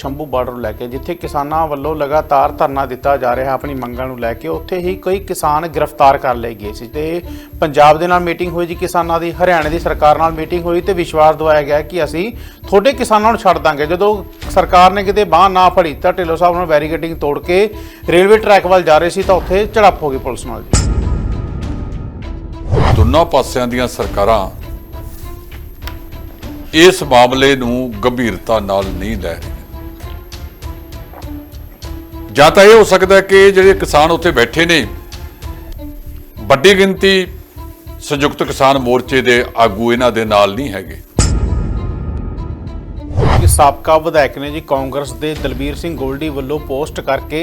Shambhu border ਨੂੰ ਲੈ ਕੇ, ਜਿੱਥੇ ਕਿਸਾਨਾਂ ਵੱਲੋਂ ਲਗਾਤਾਰ ਧਰਨਾ ਦਿੱਤਾ ਜਾ ਰਿਹਾ ਆਪਣੀ ਮੰਗਾਂ ਨੂੰ ਲੈ ਕੇ, ਉੱਥੇ ਹੀ ਕਈ ਕਿਸਾਨ ਗ੍ਰਿਫਤਾਰ ਕਰ ਲਏ ਗਏ ਸੀ ਤੇ ਪੰਜਾਬ ਦੇ ਨਾਲ ਮੀਟਿੰਗ ਹੋਈ ਜੀ ਕਿਸਾਨਾਂ ਦੀ, ਹਰਿਆਣਾ ਦੀ ਸਰਕਾਰ ਨਾਲ ਮੀਟਿੰਗ ਹੋਈ ਤੇ ਵਿਸ਼ਵਾਸ ਦਵਾਇਆ ਗਿਆ ਕਿ ਅਸੀਂ ਤੁਹਾਡੇ ਕਿਸਾਨਾਂ ਨੂੰ ਛੱਡ ਦਾਂਗੇ। ਜਦੋਂ ਸਰਕਾਰ ਨੇ ਕਿਤੇ ਬਾਹ ਨਾ ਫੜੀ ਤਾਂ ਢਿੱਲੋਂ ਸਾਹਿਬ ਨਾਲ ਬੈਰੀਕੇਡਿੰਗ ਤੋੜ ਕੇ ਰੇਲਵੇ ਟਰੈਕ ਵੱਲ ਜਾ ਰਹੇ ਸੀ ਤਾਂ ਉੱਥੇ ਝੜਪ ਹੋ ਗਈ ਪੁਲਿਸ ਨਾਲ ਜੀ। ਦੋਨਾਂ ਪਾਸਿਆਂ ਦੀਆਂ ਸਰਕਾਰਾਂ ਇਸ ਮਾਮਲੇ ਨੂੰ ਗੰਭੀਰਤਾ ਨਾਲ ਨਹੀਂ ਲੈ ਰਹੀਆਂ। ਜਾਂ ਤਾਂ ਇਹ ਹੋ ਸਕਦਾ ਕਿ ਜਿਹੜੇ ਕਿਸਾਨ ਉੱਥੇ ਬੈਠੇ ਨੇ, ਵੱਡੀ ਗਿਣਤੀ ਸੰਯੁਕਤ ਕਿਸਾਨ ਮੋਰਚੇ ਦੇ ਆਗੂ ਇਹਨਾਂ ਦੇ ਨਾਲ ਨਹੀਂ ਹੈਗੇ। ਸਾਬਕਾ ਵਿਧਾਇਕ ਨੇ ਜੀ ਕਾਂਗਰਸ ਦੇ ਦਲਬੀਰ ਸਿੰਘ ਗੋਲਡੀ ਵੱਲੋਂ ਪੋਸਟ ਕਰਕੇ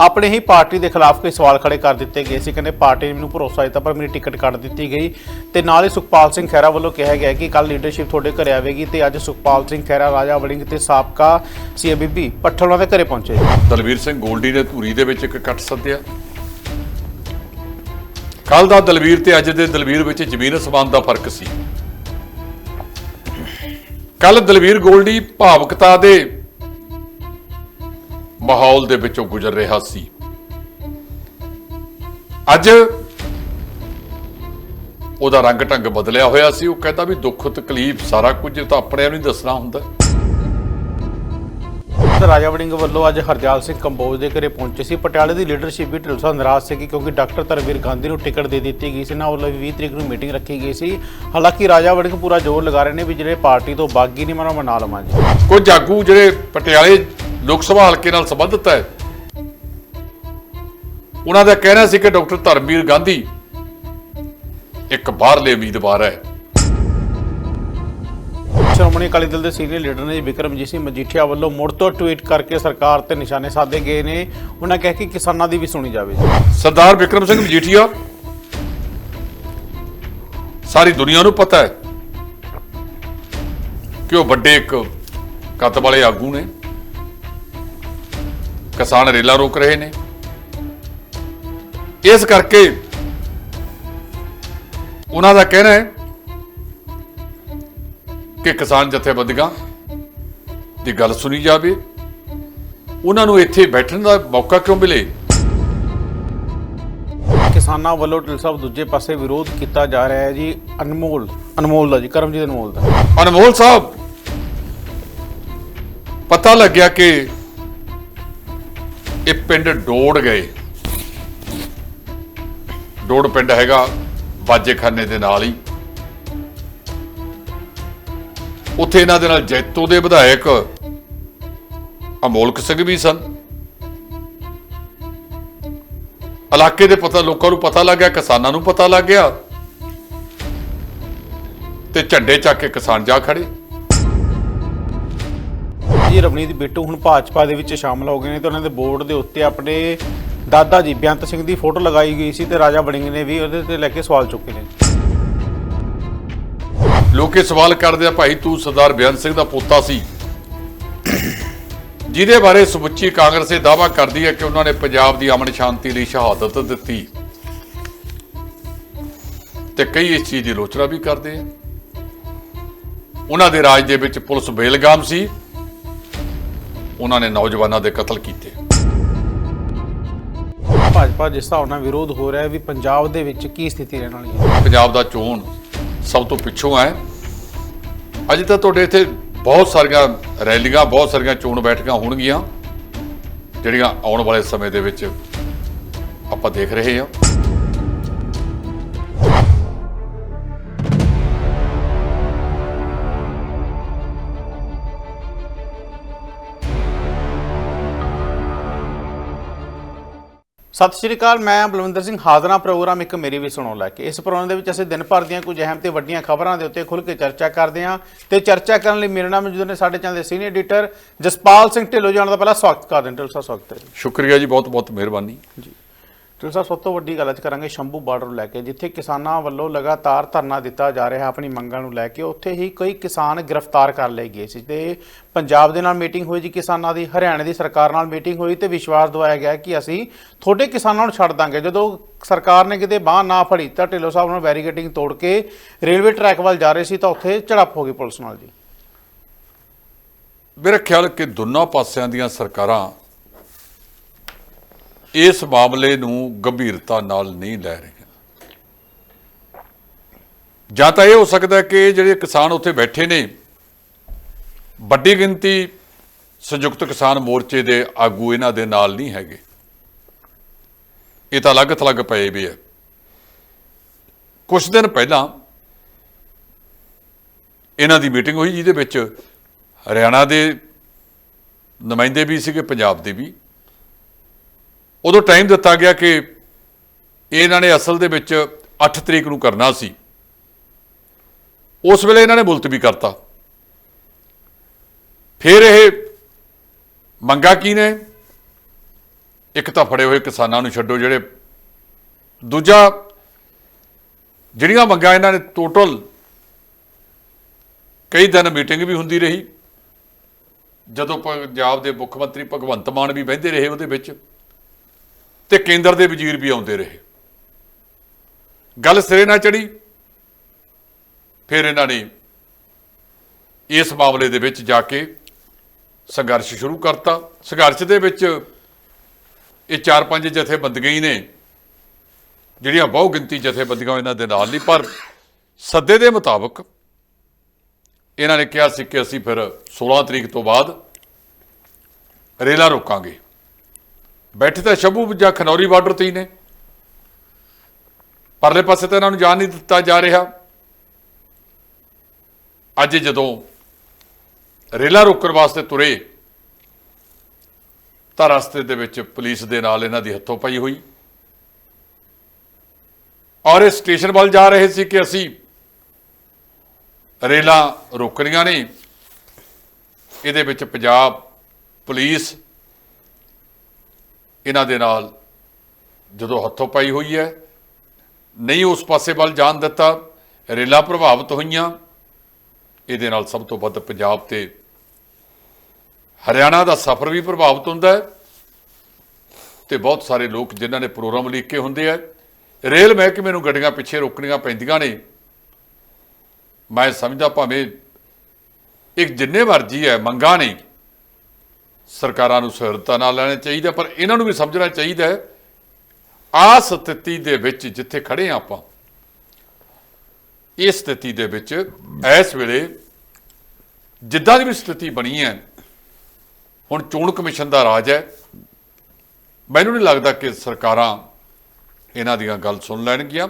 ਆਪਣੇ ਹੀ ਪਾਰਟੀ ਦੇ ਖਿਲਾਫ ਕਈ ਸਵਾਲ ਖੜੇ ਕਰ ਦਿੱਤੇ ਗਏ ਸੀ। ਕਹਿੰਦੇ ਪਾਰਟੀ ਨੇ ਮੈਨੂੰ ਭਰੋਸਾ ਦਿੱਤਾ, ਪਰ ਮੇਰੀ ਟਿਕਟ ਕੱਟ ਦਿੱਤੀ ਗਈ। ਤੇ ਨਾਲ ਹੀ ਸੁਖਪਾਲ ਸਿੰਘ ਖਹਿਰਾ ਵੱਲੋਂ ਕਿਹਾ ਗਿਆ ਕਿ ਕੱਲ ਲੀਡਰਸ਼ਿਪ ਤੁਹਾਡੇ ਘਰੇ ਆਵੇਗੀ ਤੇ ਅੱਜ ਸੁਖਪਾਲ ਸਿੰਘ ਖਹਿਰਾ, ਰਾਜਾ ਵੜਿੰਗ ਤੇ ਸਾਬਕਾ ਸੀਬੀਬੀ ਪੱਠਲ ਉਹਨਾਂ ਦੇ ਘਰੇ ਪਹੁੰਚੇ। ਦਲਬੀਰ ਸਿੰਘ ਗੋਲਡੀ ਨੇ ਧੂਰੀ ਦੇ ਵਿੱਚ ਇੱਕ ਕੱਟ ਸੱਦਿਆ। ਕੱਲ ਦਾ ਦਲਵੀਰ ਤੇ ਅੱਜ ਦੇ ਦਲਵੀਰ ਵਿੱਚ ਜ਼ਮੀਨ ਅਸਮਾਨ ਦਾ ਫ਼ਰਕ ਸੀ। ਕੱਲ ਦਲਵੀਰ ਗੋਲਡੀ ਭਾਵਕਤਾ ਦੇ ਮਾਹੌਲ ਦੇ ਵਿੱਚੋਂ ਗੁਜ਼ਰ ਰਿਹਾ ਸੀ। ਅੱਜ ਉਹਦਾ ਰੰਗ ਢੰਗ ਬਦਲਿਆ ਹੋਇਆ ਸੀ। ਉਹ ਕਹਿੰਦਾ ਵੀ ਦੁੱਖ ਤਕਲੀਫ ਸਾਰਾ ਕੁਝ ਤਾਂ ਆਪਣੇ ਆਪ ਨੂੰ ਹੀ ਦੱਸਣਾ ਹੁੰਦਾ। ਰਾਜਾ ਵੜਿੰਗ ਵੱਲੋਂ ਅੱਜ ਹਰਜਾਲ ਸਿੰਘ ਕੰਬੋਜ ਦੇ ਘਰੇ ਪਹੁੰਚੇ ਸੀ। ਪਟਿਆਲੇ ਦੀ ਲੀਡਰਸ਼ਿਪ ਵੀ ਢਿਲਸਾ ਨਾਰਾਜ਼ ਸੀ ਕਿਉਂਕਿ ਡਾਕਟਰ ਧਰਮਵੀਰ ਗਾਂਧੀ ਨੂੰ ਟਿਕਟ ਦੇ ਦਿੱਤੀ ਗਈ ਸੀ ਨਾ, ਉਹ ਵੀ 20 ਤਰੀਕ ਨੂੰ ਮੀਟਿੰਗ ਰੱਖੀ ਗਈ ਸੀ। ਹਾਲਾਂਕਿ ਰਾਜਾ ਵੜਿੰਗ ਪੂਰਾ ਜ਼ੋਰ ਲਗਾ ਰਹੇ ਨੇ ਵੀ ਜਿਹੜੇ ਪਾਰਟੀ ਤੋਂ ਬਾਗੀ ਨਹੀਂ ਮਨਾ ਮਨਾ ਲਵਾਂਗੇ ਕੁਝ ਆਗੂ ਜਿਹੜੇ ਪਟਿਆਲੇ ਲੋਕ ਸਭਾ ਹਲਕੇ ਨਾਲ ਸੰਬੰਧਿਤ ਹੈ, ਉਹਨਾਂ ਦਾ ਕਹਿਣਾ ਸੀ ਕਿ ਡਾਕਟਰ ਧਰਮਵੀਰ ਗਾਂਧੀ ਇੱਕ ਬਾਹਰਲੇ ਉਮੀਦਵਾਰ ਹੈ। ਸ਼੍ਰੋਮਣੀ ਅਕਾਲੀ ਦਲ ਦੇ ਸੀਨੀਅਰ ਲੀਡਰ ਨੇ ਵਿਕਰਮਜੀਤ ਸਿੰਘ ਮਜੀਠੀਆ ਵੱਲੋਂ ਮੁੜ ਤੋਂ ਟਵੀਟ ਕਰਕੇ ਸਰਕਾਰ ਤੇ ਨਿਸ਼ਾਨੇ ਸਾਧੇ ਗਏ ਨੇ। ਉਹਨਾਂ ਕਿਹਾ ਕਿ ਕਿਸਾਨਾਂ ਦੀ ਵੀ ਸੁਣੀ ਜਾਵੇ। ਸਰਦਾਰ ਵਿਕਰਮ ਸਿੰਘ ਮਜੀਠੀਆ, ਸਾਰੀ ਦੁਨੀਆ ਨੂੰ ਪਤਾ ਹੈ ਕਿ ਉਹ ਵੱਡੇ ਇੱਕ ਕੱਤ ਵਾਲੇ ਆਗੂ ਨੇ। ਕਿਸਾਨ ਰੇਲਾਂ ਰੋਕ ਰਹੇ ਨੇ। ਇਸ ਕਰਕੇ ਉਹਨਾਂ ਦਾ ਕਹਿਣਾ ਹੈ ਕਿ ਕਿਸਾਨ ਜਥੇਬੰਦੀਆਂ ਦੀ ਗੱਲ ਸੁਣੀ ਜਾਵੇ ਉਹਨਾਂ ਨੂੰ ਇੱਥੇ ਬੈਠਣ ਦਾ ਮੌਕਾ ਕਿਉਂ ਮਿਲੇ? ਕਿਸਾਨਾਂ ਵੱਲੋਂ ਢਿਲ ਸਾਹਿਬ ਦੂਜੇ ਪਾਸੇ ਵਿਰੋਧ ਕੀਤਾ ਜਾ ਰਿਹਾ ਹੈ ਜੀ ਅਨਮੋਲ ਅਨਮੋਲ ਦਾ ਜੀ ਕਰਮਜੀਤ ਅਨਮੋਲ ਦਾ। ਅਨਮੋਲ ਸਾਹਿਬ ਪਤਾ ਲੱਗਿਆ ਕਿ ਇਹ ਪਿੰਡ ਡੋੜ ਗਏ। ਡੋੜ ਪਿੰਡ ਹੈਗਾ ਬਾਜੇਖਾਨੇ ਦੇ ਨਾਲ ਹੀ। ਉੱਥੇ ਇਹਨਾਂ ਦੇ ਨਾਲ ਜੈਤੋ ਦੇ ਵਿਧਾਇਕ ਅਮੋਲਕ ਸਿੰਘ ਵੀ ਸਨ। ਇਲਾਕੇ ਦੇ ਪਤਾ, ਲੋਕਾਂ ਨੂੰ ਪਤਾ ਲੱਗ ਗਿਆ, ਕਿਸਾਨਾਂ ਨੂੰ ਪਤਾ ਲੱਗ ਗਿਆ। ਤੇ ਝੰਡੇ ਚੱਕ ਕੇ ਕਿਸਾਨ ਜਾ ਖੜੇ। ਜੀ, ਰਵਨੀਤ ਬਿੱਟੂ ਹੁਣ ਭਾਜਪਾ ਦੇ ਵਿੱਚ ਸ਼ਾਮਲ ਹੋ ਗਏ ਨੇ ਤੇ ਉਹਨਾਂ ਦੇ ਬੋਰਡ ਦੇ ਉੱਤੇ ਆਪਣੇ ਦਾਦਾ ਜੀ ਬੇਅੰਤ ਸਿੰਘ ਦੀ ਫੋਟੋ ਲਗਾਈ ਗਈ ਸੀ ਤੇ ਰਾਜਾ ਵੜਿੰਗ ਨੇ ਵੀ ਉਹਦੇ ਤੇ ਲੈ ਕੇ ਸਵਾਲ ਚੁੱਕੇ ਨੇ। ਲੋਕੇ ਸਵਾਲ ਕਰਦੇ ਆ ਭਾਈ ਤੂੰ ਸਰਦਾਰ ਬੇਅੰਤ ਸਿੰਘ ਦਾ ਪੋਤਾ ਸੀ। ਜਿਹਦੇ ਬਾਰੇ ਸਮੁੱਚੀ ਕਾਂਗਰਸ ਇਹ ਦਾਅਵਾ ਕਰਦੀ ਹੈ ਕਿ ਉਹਨਾਂ ਨੇ ਪੰਜਾਬ ਦੀ ਅਮਨ ਸ਼ਾਂਤੀ ਲਈ ਸ਼ਹਾਦਤ ਦਿੱਤੀ। ਤੇ ਕਈ ਇਸ ਚੀਜ਼ ਦੀ ਆਲੋਚਨਾ ਵੀ ਕਰਦੇ ਆ। ਉਹਨਾਂ ਦੇ ਰਾਜ ਦੇ ਵਿੱਚ ਪੁਲਿਸ ਬੇਲਗਾਮ ਸੀ। ਉਹਨਾਂ ਨੇ ਨੌਜਵਾਨਾਂ ਦੇ ਕਤਲ ਕੀਤੇ। ਭਾਜਪਾ ਜਿਸ ਹਿਸਾਬ ਨਾਲ ਵਿਰੋਧ ਹੋ ਰਿਹਾ ਹੈ ਵੀ ਪੰਜਾਬ ਦੇ ਵਿੱਚ ਕੀ ਸਥਿਤੀ ਰਹਿਣ ਵਾਲੀ ਹੈ? ਪੰਜਾਬ ਦਾ ਚੋਣ ਸਭ ਤੋਂ ਪਿੱਛੋਂ ਹੈ। ਅੱਜ ਤਾਂ ਤੁਹਾਡੇ ਇੱਥੇ ਬਹੁਤ ਸਾਰੀਆਂ ਰੈਲੀਆਂ, ਬਹੁਤ ਸਾਰੀਆਂ ਚੋਣ ਬੈਠਕਾਂ ਹੋਣਗੀਆਂ, ਜਿਹੜੀਆਂ ਆਉਣ ਵਾਲੇ ਸਮੇਂ ਦੇ ਵਿੱਚ ਆਪਾਂ ਦੇਖ ਰਹੇ ਹਾਂ। ਸਤਿ ਸ਼੍ਰੀ ਅਕਾਲ ਮੈਂ ਬਲਵਿੰਦਰ ਸਿੰਘ ਹਾਜ਼ਰਾਂ ਪ੍ਰੋਗਰਾਮ ਇੱਕ ਮੇਰੀ ਵੀ ਸੁਣੋ ਲੈ ਕੇ। ਇਸ ਪ੍ਰੋਗਰਾਮ ਦੇ ਵਿੱਚ ਅਸੀਂ ਦਿਨ ਭਰ ਦੀਆਂ ਕੁਝ ਅਹਿਮ ਤੇ ਵੱਡੀਆਂ ਖਬਰਾਂ ਦੇ ਉੱਤੇ ਖੁੱਲ੍ਹ ਕੇ ਚਰਚਾ ਕਰਦੇ ਹਾਂ ਤੇ ਚਰਚਾ ਕਰਨ ਲਈ ਮੇਰੇ ਨਾਲ ਮੌਜੂਦ ਨੇ ਸਾਡੇ ਚੈਨਲ ਦੇ ਸੀਨੀਅਰ ਐਡੀਟਰ ਜਸਪਾਲ ਸਿੰਘ ਢਿੱਲੋਂ ਜਾਣ ਦਾ ਪਹਿਲਾਂ ਸਵਾਗਤ ਕਰਦੇ ਹਾਂ ਢਿੱਲੋਂ ਸਾਹਿਬ ਸਵਾਗਤ ਹੈ ਜੀ। ਸ਼ੁਕਰੀਆ ਜੀ ਬਹੁਤ ਬਹੁਤ ਮਿਹਰਬਾਨੀ। ਜੀ। ਢਿੱਲੋਂ ਸਾਹਿਬ, ਸਭ ਤੋਂ ਵੱਡੀ ਗੱਲ ਅੱਜ ਕਰਾਂਗੇ ਸ਼ੰਭੂ ਬਾਰਡਰ ਨੂੰ ਲੈ ਕੇ, ਜਿੱਥੇ ਕਿਸਾਨਾਂ ਵੱਲੋਂ ਲਗਾਤਾਰ ਧਰਨਾ ਦਿੱਤਾ ਜਾ ਰਿਹਾ ਆਪਣੀ ਮੰਗਾਂ ਨੂੰ ਲੈ ਕੇ। ਉੱਥੇ ਹੀ ਕਈ ਕਿਸਾਨ ਗ੍ਰਿਫਤਾਰ ਕਰ ਲਏ ਗਏ ਸੀ। ਤੇ ਪੰਜਾਬ ਦੇ ਨਾਲ ਮੀਟਿੰਗ ਹੋਈ ਜੀ ਕਿਸਾਨਾਂ ਦੀ, ਹਰਿਆਣਾ ਦੀ ਸਰਕਾਰ ਨਾਲ ਮੀਟਿੰਗ ਹੋਈ ਤੇ ਵਿਸ਼ਵਾਸ ਦਵਾਇਆ ਗਿਆ ਕਿ ਅਸੀਂ ਤੁਹਾਡੇ ਕਿਸਾਨਾਂ ਨੂੰ ਛੱਡ ਦਾਂਗੇ। ਜਦੋਂ ਸਰਕਾਰ ਨੇ ਕਿਤੇ ਬਾਹ ਨਾ ਫੜੀ ਤਾਂ ਢਿੱਲੋਂ ਸਾਹਿਬ ਨਾਲ ਬੈਰੀਕੇਡਿੰਗ ਤੋੜ ਕੇ ਰੇਲਵੇ ਟਰੈਕ ਵੱਲ ਜਾ ਰਹੇ ਸੀ ਤਾਂ ਉੱਥੇ ਝੜਪ ਹੋ ਗਈ ਪੁਲਿਸ ਨਾਲ ਜੀ। ਮੇਰਾ ਖਿਆਲ ਕਿ ਦੋਨਾਂ ਪਾਸਿਆਂ ਦੀਆਂ ਸਰਕਾਰਾਂ ਇਸ ਮਾਮਲੇ ਨੂੰ ਗੰਭੀਰਤਾ ਨਾਲ ਨਹੀਂ ਲੈ ਰਹੀਆਂ ਜਾਂ ਤਾਂ ਇਹ ਹੋ ਸਕਦਾ ਕਿ ਜਿਹੜੇ ਕਿਸਾਨ ਉੱਥੇ ਬੈਠੇ ਨੇ, ਵੱਡੀ ਗਿਣਤੀ ਸੰਯੁਕਤ ਕਿਸਾਨ ਮੋਰਚੇ ਦੇ ਆਗੂ ਇਹਨਾਂ ਦੇ ਨਾਲ ਨਹੀਂ ਹੈਗੇ। ਇਹ ਤਾਂ ਅਲੱਗ ਥਲੱਗ ਪਏ ਵੀ ਹੈ। ਕੁਝ ਦਿਨ ਪਹਿਲਾਂ ਇਹਨਾਂ ਦੀ ਮੀਟਿੰਗ ਹੋਈ, ਜਿਹਦੇ ਵਿੱਚ ਹਰਿਆਣਾ ਦੇ ਨੁਮਾਇੰਦੇ ਵੀ ਸੀਗੇ, ਪੰਜਾਬ ਦੇ ਵੀ। ਉਦੋਂ ਟਾਈਮ ਦਿੱਤਾ ਗਿਆ ਕਿ ਇਹਨਾਂ ਨੇ ਅਸਲ ਦੇ ਵਿੱਚ 8 ਤਰੀਕ ਨੂੰ ਕਰਨਾ ਸੀ। ਉਸ ਵੇਲੇ ਇਹਨਾਂ ਨੇ ਮੁਲਤਵੀ ਕਰਤਾ। ਫਿਰ ਇਹ ਮੰਗਾ ਕੀ ਨੇ? ਇੱਕ ਤਾਂ ਫੜੇ ਹੋਏ ਕਿਸਾਨਾਂ ਨੂੰ ਛੱਡੋ ਜਿਹੜੇ ਦੂਜਾ, ਜਿਹੜੀਆਂ ਮੰਗਾਂ ਇਹਨਾਂ ਨੇ ਟੋਟਲ ਕਈ ਦਿਨ ਮੀਟਿੰਗ ਵੀ ਹੁੰਦੀ ਰਹੀ। ਜਦੋਂ ਪੰਜਾਬ ਦੇ ਮੁੱਖ ਮੰਤਰੀ ਭਗਵੰਤ ਮਾਨ ਵੀ ਬਹਿੰਦੇ ਰਹੇ ਉਹਦੇ ਵਿੱਚ। ਤੇ ਕੇਂਦਰ ਦੇ ਵਜ਼ੀਰ ਵੀ ਆਉਂਦੇ ਰਹੇ। ਗੱਲ ਸਿਰੇ ਨਾ ਚੜੀ। ਫਿਰ ਇਹਨਾਂ ਨੇ ਇਸ ਮਾਮਲੇ ਦੇ ਵਿੱਚ ਜਾ ਕੇ ਸੰਘਰਸ਼ ਸ਼ੁਰੂ ਕਰਤਾ। ਸੰਘਰਸ਼ ਦੇ ਵਿੱਚ ਇਹ ਚਾਰ ਪੰਜ ਜਥੇਬੰਦੀਆਂ ਹੀ ਨੇ, ਜਿਹੜੀਆਂ ਬਹੁ ਗਿਣਤੀ ਜਥੇਬੰਦੀਆਂ ਇਹਨਾਂ ਦੇ ਨਾਲ ਨਹੀਂ ਪਰ ਸੱਦੇ ਦੇ ਮੁਤਾਬਕ ਇਹਨਾਂ ਨੇ ਕਿਹਾ ਸੀ ਕਿ ਅਸੀਂ ਫਿਰ 16 ਤਰੀਕ ਤੋਂ ਬਾਅਦ ਰੇਲਾ ਰੋਕਾਂਗੇ। ਬੈਠੇ ਤਾਂ ਸ਼ੰਭੂ ਜਾਂ ਖਨੌਰੀ ਬਾਰਡਰ ਤੇ ਹੀ ਨੇ। ਪਰਲੇ ਪਾਸੇ ਤਾਂ ਇਹਨਾਂ ਨੂੰ ਜਾਣ ਨਹੀਂ ਦਿੱਤਾ ਜਾ ਰਿਹਾ। ਅੱਜ ਜਦੋਂ ਰੇਲਾ ਰੋਕਣ ਵਾਸਤੇ ਤੁਰੇ, ਤਾਂ ਰਸਤੇ ਦੇ ਵਿੱਚ ਪੁਲਿਸ ਦੇ ਨਾਲ ਇਹਨਾਂ ਦੀ ਹੱਥੋਂ ਪਾਈ ਹੋਈ। ਔਰ ਇਹ ਸਟੇਸ਼ਨ ਵੱਲ ਜਾ ਰਹੇ ਸੀ ਕਿ ਅਸੀਂ ਰੇਲਾਂ ਰੋਕਣੀਆਂ ਨੇ। ਇਹਦੇ ਵਿੱਚ ਪੰਜਾਬ ਪੁਲਿਸ ਇਹਨਾਂ ਦੇ ਨਾਲ ਜਦੋਂ ਹੱਥੋਂ ਪਾਈ ਹੋਈ ਹੈ, ਨਹੀਂ ਉਸ ਪਾਸੇ ਵੱਲ ਜਾਣ ਦਿੱਤਾ, ਰੇਲਾਂ ਪ੍ਰਭਾਵਿਤ ਹੋਈਆਂ। ਇਹਦੇ ਨਾਲ ਸਭ ਤੋਂ ਵੱਧ ਪੰਜਾਬ ਤੇ ਹਰਿਆਣਾ ਦਾ ਸਫ਼ਰ ਵੀ ਪ੍ਰਭਾਵਿਤ ਹੁੰਦਾ ਹੈ ਤੇ ਬਹੁਤ ਸਾਰੇ ਲੋਕ ਜਿਨ੍ਹਾਂ ਨੇ ਪ੍ਰੋਗਰਾਮ ਲਿਖੇ ਹੁੰਦੇ ਆ, ਰੇਲ ਮਹਿਕਮੇ ਨੂੰ ਗੱਡੀਆਂ ਪਿੱਛੇ ਰੋਕਣੀਆਂ ਪੈਂਦੀਆਂ ਨੇ। ਮੈਂ ਸਮਝਦਾ ਭਾਵੇਂ ਇੱਕ ਜਿੰਨੇ ਮਰਜ਼ੀ ਹੈ, ਮੰਗਾਂ ਨੇ ਸਰਕਾਰਾਂ ਨੂੰ ਸਹਿਰਤਾ ਨਾਲ ਲੈਣਾ ਚਾਹੀਦਾ ਪਰ ਇਹਨਾਂ ਨੂੰ ਵੀ ਸਮਝਣਾ ਚਾਹੀਦਾ ਹੈ ਆ ਸਥਿਤੀ ਦੇ ਵਿੱਚ ਜਿੱਥੇ ਖੜੇ ਹਾਂ ਆਪਾਂ, ਇਸ ਸਥਿਤੀ ਦੇ ਵਿੱਚ ਇਸ ਵੇਲੇ ਜਿੱਦਾਂ ਦੀ ਵੀ ਸਥਿਤੀ ਬਣੀ ਹੈ, ਹੁਣ ਚੋਣ ਕਮਿਸ਼ਨ ਦਾ ਰਾਜ ਹੈ, ਮੈਨੂੰ ਨਹੀਂ ਲੱਗਦਾ ਕਿ ਸਰਕਾਰਾਂ ਇਹਨਾਂ ਦੀਆਂ ਗੱਲ ਸੁਣ ਲੈਣਗੀਆਂ।